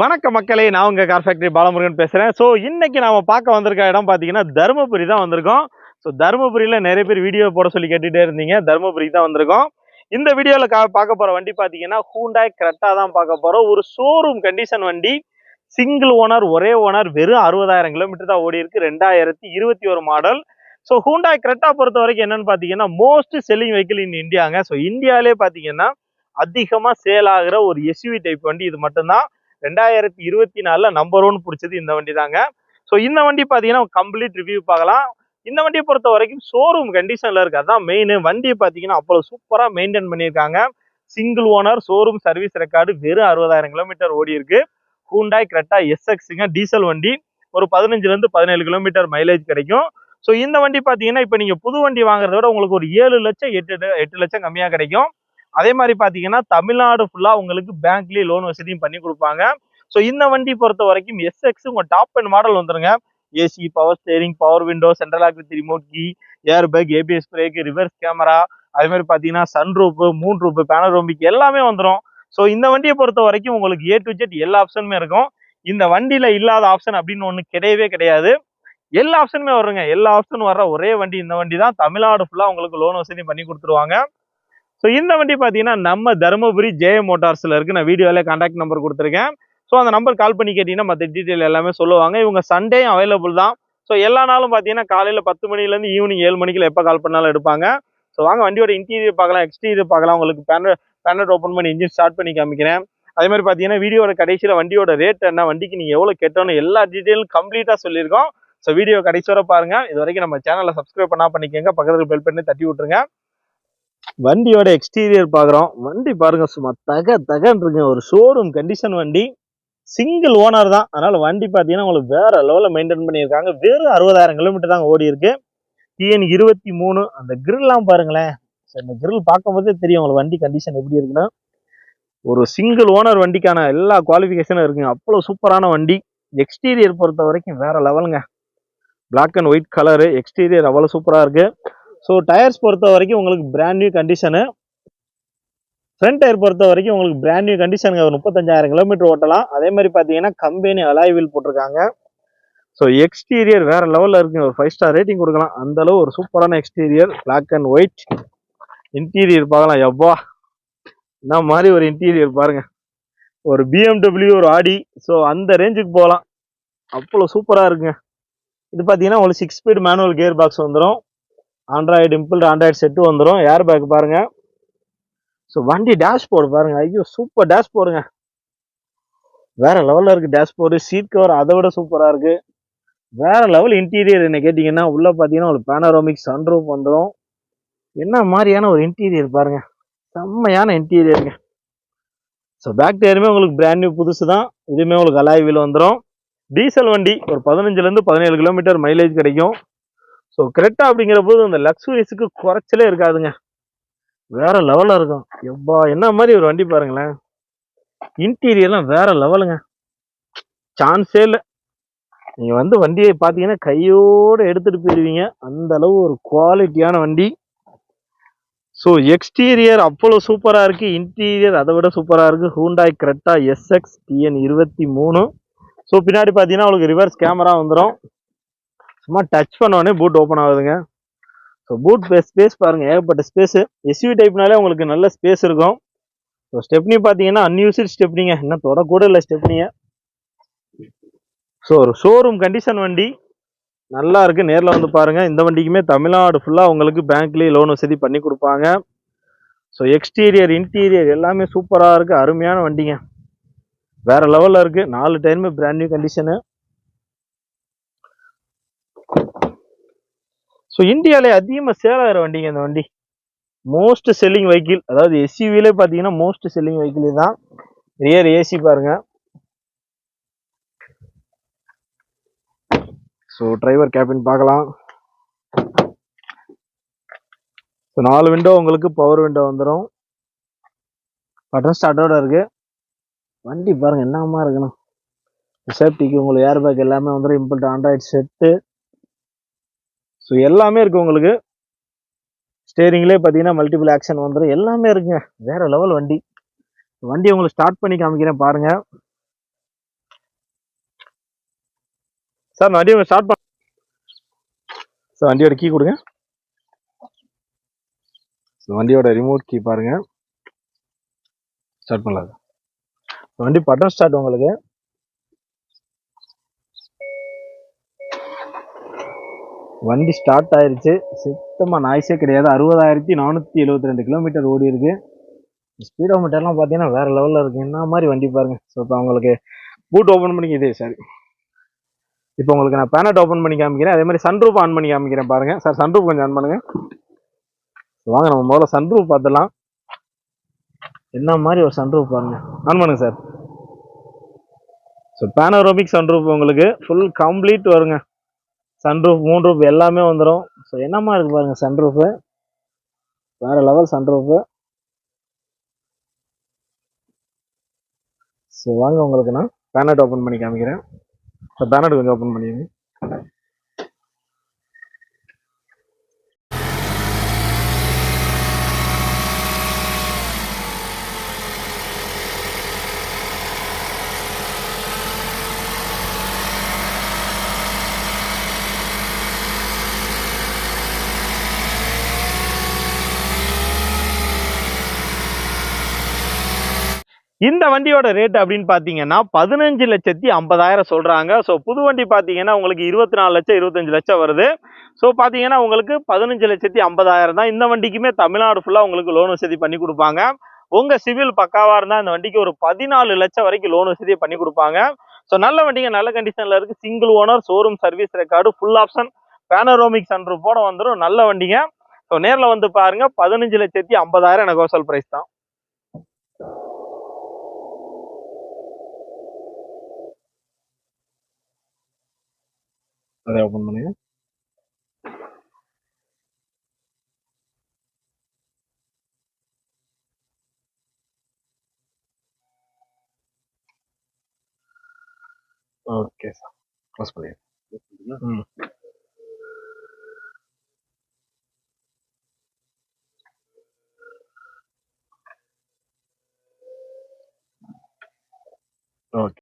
வணக்க மக்களே நான் உங்கள் கார் ஃபேக்டரி பாலமுருகன் பேசுகிறேன் ஸோ இன்றைக்கி நாம் பார்க்க வந்திருக்க இடம் பார்த்தீங்கன்னா தருமபுரி தான் வந்திருக்கோம். ஸோ தருமபுரியில் நிறைய பேர் வீடியோ போட சொல்லி கேட்டுகிட்டே இருந்தீங்க. தருமபுரி தான் வந்திருக்கோம். இந்த வீடியோவில் கா பார்க்க போகிற வண்டி பார்த்தீங்கன்னா ஹூண்டாய் கரெக்டாக தான் பார்க்க போகிறோம் ஒரு ஷோரூம் கண்டிஷன் வண்டி. சிங்கிள் ஓனர் ஒரே ஓனர் வெறும் அறுபதாயிரம் கிலோமீட்டர் தான் ஓடி இருக்கு. ரெண்டாயிரத்தி இருபத்தி ஒரு மாடல் ஸோ ஹூண்டாய் கரெக்டாக பொறுத்த வரைக்கும் என்னென்னு பார்த்தீங்கன்னா மோஸ்ட் செல்லிங் வெஹிக்கிள் இன் இந்தியாங்க ஸோ இந்தியாவிலே பார்த்தீங்கன்னா அதிகமாக சேல் ஆகிற ஒரு எஸ்யூவி டைப் வண்டி இது மட்டும்தான். ரெண்டாயிரத்தி இருபத்தி நாலில் நம்பர் ஒன் பிடிச்சது இந்த வண்டி தாங்க ஸோ இந்த வண்டி பார்த்தீங்கன்னா கம்ப்ளீட் ரிவ்யூ பார்க்கலாம் இந்த வண்டியை பொறுத்த வரைக்கும் ஷோரூம் கண்டிஷனில் இருக்குது அதுதான் மெயின் வண்டி பார்த்தீங்கன்னா அவ்வளோ சூப்பராக மெயின்டைன் பண்ணியிருக்காங்க. Single owner showroom service record வெறும் அறுபதாயிரம் கிலோமீட்டர் ஓடி இருக்கு. ஹூண்டாய் கிரெட்டா எஸ்எக்ஸுங்க டீசல் வண்டி. ஒரு பதினஞ்சுலேருந்து பதினேழு கிலோமீட்டர் மைலேஜ் கிடைக்கும். ஸோ இந்த வண்டி பார்த்தீங்கன்னா இப்போ நீங்கள் புது வண்டி வாங்குறத விட உங்களுக்கு ஒரு ஏழு லட்சம் எட்டு எட்டு லட்சம் கம்மியாக கிடைக்கும். அதே மாதிரி பார்த்தீங்கன்னா தமிழ்நாடு ஃபுல்லாக உங்களுக்கு பேங்க்லேயே லோன் வசதியும் பண்ணி கொடுப்பாங்க. ஸோ இந்த வண்டி பொறுத்த வரைக்கும் எஸ்எக்ஸ் உங்கள் டாப் அண்ட் மாடல் வந்துருங்க. AC power steering power window central lock with remote key air bag ABS brake reverse camera அதே மாதிரி பார்த்தீங்கன்னா சன் ரூப்பு மூன் ரூப்பு பேனரோம்பிக் எல்லாமே வந்துடும் ஸோ இந்த வண்டியை பொறுத்த வரைக்கும் உங்களுக்கு ஏ டு ஜெட் எல்லா ஆப்ஷனுமே இருக்கும். இந்த வண்டியில இல்லாத ஆப்ஷன் அப்படின்னு ஒன்று கிடையவே கிடையாது. எல்லா ஆப்ஷனுமே வருங்க. எல்லா ஆப்ஷனும் வர்ற ஒரே வண்டி இந்த வண்டி தான் தமிழ்நாடு ஃபுல்லாக உங்களுக்கு லோன் வசதி பண்ணி கொடுத்துருவாங்க. ஸோ இந்த வண்டி பார்த்தீங்கன்னா நம்ம தருமபுரி ஜெய மோட்டார்ஸில் இருக்குது நான் வீடியோவில் கான்டாக்ட் நம்பர் கொடுத்துருக்கேன். ஸோ அந்த நம்பர் கால் பண்ணி கேட்டிங்கன்னா மற்ற டீட்டெயில் எல்லாமே சொல்லுவாங்க. இவங்க சண்டேயும் அவைலபிள் தான். ஸோ எல்லா நாளும் பார்த்தீங்கன்னா காலையில் பத்து மணிலேருந்து ஈவினிங் ஏழு மணிக்குள்ள எப்போ கால் பண்ணாலும் எடுப்பாங்க. ஸோ வாங்க வண்டியோட இன்டீரியர் பார்க்கலாம் எக்ஸ்டீரியர் பார்க்கலாம். உங்களுக்கு பேனர் பேனட் ஓப்பன் பண்ணி இன்ஜின் ஸ்டார்ட் பண்ணி காமிக்கிறேன். அதே மாதிரி பார்த்தீங்கன்னா வீடியோட கடைசியில் வண்டியோட ரேட் என்ன வண்டிக்கு நீங்கள் எவ்வளோ கேட்டோன்னு எல்லா டீட்டெயிலும் கம்ப்ளீட்டாக சொல்லியிருக்கோம். ஸோ வீடியோ கடைசி வர பாருங்கள் இது வரைக்கும் நம்ம சேனலை சப்ஸ்கிரைப் பண்ணா பண்ணிக்கோங்க. பக்கத்தில் பெல் பண்ணி தட்டி விட்டுருங்க. வண்டியோட எக்ஸ்டீரியர் பார்க்குறோம் வண்டி பாருங்க சும்மா தக தகன்னு இருக்குங்க. ஒரு ஷோரூம் கண்டிஷன் வண்டி. சிங்கிள் ஓனர் தான். அதனால வண்டி பார்த்தீங்கன்னா உங்களுக்கு வேற லெவலில் மெயின்டைன் பண்ணியிருக்காங்க. வெறும் அறுபதாயிரம் கிலோமீட்டர் தாங்க ஓடி இருக்கு. டிஎன் இருபத்தி மூணு. அந்த கிரில்லாம் பாருங்களேன். சரி இந்த கிரில் பார்க்கும்போதே தெரியும் உங்களுக்கு வண்டி கண்டிஷன் எப்படி இருக்குன்னா. ஒரு சிங்கிள் ஓனர் வண்டிக்கான எல்லா குவாலிஃபிகேஷனும் இருக்குங்க. அவ்வளோ சூப்பரான வண்டி. எக்ஸ்டீரியர் பொறுத்த வரைக்கும் வேற லெவலுங்க black and white colour exterior அவ்வளோ சூப்பராக இருக்கு. ஸோ டயர்ஸ் பொறுத்த வரைக்கும் உங்களுக்கு brand new condition front tyre பொறுத்த வரைக்கும் உங்களுக்கு பிராண்ட் நியூ கண்டிஷனுங்க ஒரு முப்பத்தஞ்சாயிரம் கிலோமீட்டர் ஓட்டலாம். அதே மாதிரி பார்த்தீங்கன்னா கம்பெனி அலாய் வீல் போட்டிருக்காங்க. ஸோ எக்ஸ்டீரியர் வேற லெவலில் இருக்குங்க. ஒரு ஃபைவ் ஸ்டார் ரேட்டிங் கொடுக்கலாம். அந்த அளவு ஒரு சூப்பரான exterior black and white interior பார்க்கலாம். எவ்வா? என்ன மாதிரி ஒரு இன்டீரியர் பாருங்க. ஒரு பிஎம்டபிள்யூ ஒரு ஆடி. ஸோ அந்த ரேஞ்சுக்கு போகலாம். அவ்வளோ சூப்பராக இருக்குங்க. இது பார்த்தீங்கன்னா உங்களுக்கு six speed manual gear box வந்துடும் ஆண்ட்ராய்டு இம்பிள் ஆண்ட்ராய்டு செட்டு வந்துடும் ஏர் பேக் பாருங்கள் ஸோ வண்டி டேஷ்போர்டு பாருங்கள் ஐயோ சூப்பர் டேஷ்போர்டுங்க வேறு லெவலில் இருக்குது டேஷ்போர்டு சீட் கவர் அதை விட சூப்பராக இருக்குது வேற லெவல் இன்டீரியர் என்ன கேட்டிங்கன்னா உள்ளே பார்த்தீங்கன்னா ஒரு பேனரோமிக் சன்ரூப் வந்துடும் என்ன மாதிரியான ஒரு இன்டீரியர் பாருங்கள் செம்மையான இன்டீரியருங்க ஸோ பேக் டயருமே உங்களுக்கு பிராண்ட் நியூ புதுசு தான் இதுவுமே உங்களுக்கு அலாய் வீல் வந்துடும் டீசல் வண்டி ஒரு பதினஞ்சுலேருந்து பதினேழு கிலோமீட்டர் மைலேஜ் கிடைக்கும். ஸோ கிரெட்டா அப்படிங்கிற போது அந்த லக்ஸுரிஸுக்கு குறைச்சலே இருக்காதுங்க. வேற லெவலில் இருக்கும். எப்பா என்ன மாதிரி ஒரு வண்டி பாருங்களேன். இன்டீரியர்லாம் வேற லெவலுங்க சான்ஸே இல்லை. நீங்கள் வந்து வண்டியை பார்த்தீங்கன்னா கையோடு எடுத்துகிட்டு போயிடுவீங்க அந்த அளவு ஒரு குவாலிட்டியான வண்டி. ஸோ எக்ஸ்டீரியர் அவ்வளோ சூப்பராக இருக்குது இன்டீரியர் அதை விட சூப்பராக இருக்குது ஹூண்டாய் கிரெட்டா எஸ்எக்ஸ் டிஎன் இருபத்தி மூணு. ஸோ பின்னாடி பார்த்தீங்கன்னா உங்களுக்கு ரிவர்ஸ் கேமரா வந்துடும் சும்மா டச் பண்ணோடனே பூட் ஓப்பன் ஆகுதுங்க. ஸோ பூட் ஸ்பேஸ் பாருங்கள் ஏகப்பட்ட ஸ்பேஸு எஸ்யூ டைப்னாலே உங்களுக்கு நல்ல ஸ்பேஸ் இருக்கும். ஸோ ஸ்டெப்னி பார்த்தீங்கன்னா அன்யூஸ்ட் ஸ்டெப்னிங்க இன்னும் தொடக்கூட இல்லை ஸ்டெப்னிங்க ஸோ ஒரு ஷோரூம் கண்டிஷன் வண்டி. நல்லா இருக்கு. நேரில் வந்து பாருங்க. இந்த வண்டிக்குமே தமிழ்நாடு ஃபுல்லாக உங்களுக்கு பேங்க்லேயே லோன் வசதி பண்ணி கொடுப்பாங்க. ஸோ எக்ஸ்டீரியர் இன்டீரியர் எல்லாமே சூப்பராக இருக்குது அருமையான வண்டிங்க. வேறு லெவலில் இருக்குது நாலு டைமே பிராண்ட் நியூ கண்டிஷனு ஸோ இந்தியாவிலே அதிகமாக சேல் ஆகிற வண்டிங்க இந்த வண்டி. மோஸ்ட் செல்லிங் வெஹிக்கிள் அதாவது எஸ்யூவிலே பார்த்தீங்கன்னா மோஸ்ட் செல்லிங் வெஹிக்கிள் தான் ரியர் ஏசி பாருங்க. ஸோ டிரைவர் கேபின் பார்க்கலாம். ஸோ நாலு விண்டோ உங்களுக்கு பவர் விண்டோ வந்துடும் பட்டன் ஸ்டார்டோட இருக்குது வண்டி பாருங்கள் என்னமா இருக்கணும் சேஃப்டிக்கு உங்களுக்கு ஏர் பேக் எல்லாமே வந்துடும் இம்பிள்ட் ஆண்ட்ராய்டு செட்டு ஸோ எல்லாமே இருக்குது உங்களுக்கு. ஸ்டேரிங்லேயே பார்த்தீங்கன்னா மல்டிபிள் ஆக்ஷன் வந்துடும் எல்லாமே இருக்குங்க. வேறு லெவல் வண்டி. வண்டி உங்களுக்கு ஸ்டார்ட் பண்ணி காமிக்கிறேன் பாருங்கள் சார் நான் வண்டியை ஸ்டார்ட் பண்ண சார் வண்டியோட கீ கொடுங்க. ஸோ வண்டியோட ரிமோட் கீ பாருங்கள் ஸ்டார்ட் பண்ணலாம். வண்டி பட்டன் ஸ்டார்ட் உங்களுக்கு. வண்டி ஸ்டார்ட் ஆயிருச்சு. சுத்தமாக நாய்ஸே கிடையாது. அறுபதாயிரத்தி நானூற்றி எழுபத்தி ரெண்டு கிலோமீட்டர் ஓடி இருக்கு. ஸ்பீடோ மீட்டர்லாம் பார்த்தீங்கன்னா வேற லெவலில் இருக்கு. என்ன மாதிரி வண்டி பாருங்க. ஸோ இப்போ உங்களுக்கு பூட் ஓப்பன் பண்ணிக்க இதே சாரி. இப்போ உங்களுக்கு நான் பேனட் ஓப்பன் பண்ணி காமிக்கிறேன். அதே மாதிரி சன்ரூப் ஆன் பண்ணி காமிக்கிறேன் பாருங்க. சார் சன்ரூப் கொஞ்சம் ஆன் பண்ணுங்க. வாங்க நம்ம முதல்ல சன்ரூப் பார்த்துடலாம். என்ன மாதிரி ஒரு சன்ரூப் பாருங்க. ஆன் பண்ணுங்க சார் ஸோ பேனரோமிக் சன்ரூப் உங்களுக்கு ஃபுல் கம்ப்ளீட் வருங்க. சன்ரூஃப் மூன் ரூப் எல்லாமே வந்துடும் ஸோ என்னமா இருக்கு பாருங்க சன்ரூஃபு வேற லெவல் சன்ரூஃபு ஸோ வாங்க உங்களுக்கு நான் பேனட் ஓப்பன் பண்ணி காமிக்கிறேன். ஸோ பேனட் கொஞ்சம் ஓப்பன் பண்ணிடுங்க. இந்த வண்டியோட ரேட் அப்படின்னு பார்த்தீங்கன்னா பதினஞ்சு லட்சத்தி ஐம்பதாயிரம் சொல்கிறாங்க ஸோ புது வண்டி பார்த்தீங்கன்னா உங்களுக்கு இருபத்தி நாலு லட்சம் இருபத்தஞ்சு லட்சம் வருது. ஸோ பார்த்தீங்கன்னா உங்களுக்கு பதினஞ்சு லட்சத்தி ஐம்பதாயிரம் தான் இந்த வண்டிக்குமே தமிழ்நாடு ஃபுல்லாக உங்களுக்கு லோன் வசதி பண்ணி கொடுப்பாங்க. உங்கள் சிவில் பக்காவாக இருந்தால் இந்த வண்டிக்கு ஒரு பதினாலு லட்சம் வரைக்கும் லோன் வசதி பண்ணி கொடுப்பாங்க. ஸோ நல்ல வண்டிங்க நல்ல கண்டிஷனில் இருக்குது single owner showroom service record full option panoramic சன்ரூஃபோட வந்துடும் நல்ல வண்டிங்க. ஸோ நேரில் வந்து பாருங்க பதினஞ்சு லட்சத்தி ஐம்பதாயிரம் எனக்கு ஹோசல் ப்ரைஸ் தான். அதை ஓப்பன் பண்ணுங்க ஓகே சார் க்ளோஸ் பண்ணிடுங்க ம்